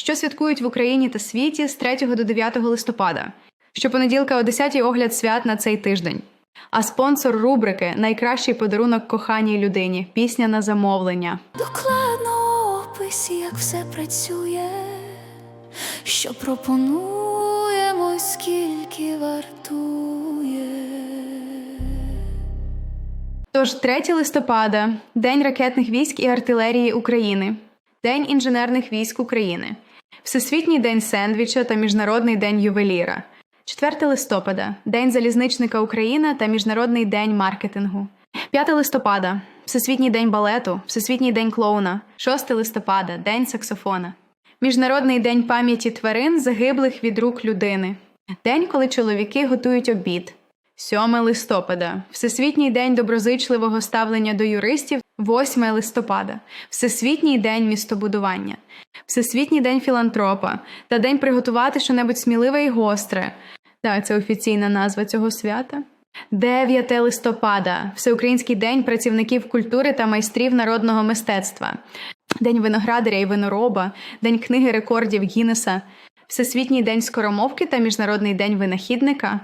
що святкують в Україні та світі з 3 до 9 листопада. Щопонеділка о 10 огляд свят на цей тиждень. А спонсор рубрики Найкращий подарунок коханій людині пісня на замовлення. Докладно описі, як все працює, що пропонуємо, скільки вартує. Тож 3 листопада День ракетних військ і артилерії України, День інженерних військ України, Всесвітній день сендвіча та Міжнародний день ювеліра, 4 листопада День залізничника України та Міжнародний день маркетингу, 5 листопада Всесвітній день балету, Всесвітній день клоуна, 6 листопада День саксофона, Міжнародний день пам'яті тварин, загиблих від рук людини, День, коли чоловіки готують обід. 7 листопада. Всесвітній день доброзичливого ставлення до юристів 8 листопада, Всесвітній день містобудування, Всесвітній день філантропа. Та день приготувати щонебудь сміливе і гостре. Так, це офіційна назва цього свята. 9 листопада. Всеукраїнський день працівників культури та майстрів народного мистецтва, День виноградаря і винороба, День книги рекордів Гіннеса, Всесвітній день скоромовки та Міжнародний день винахідника,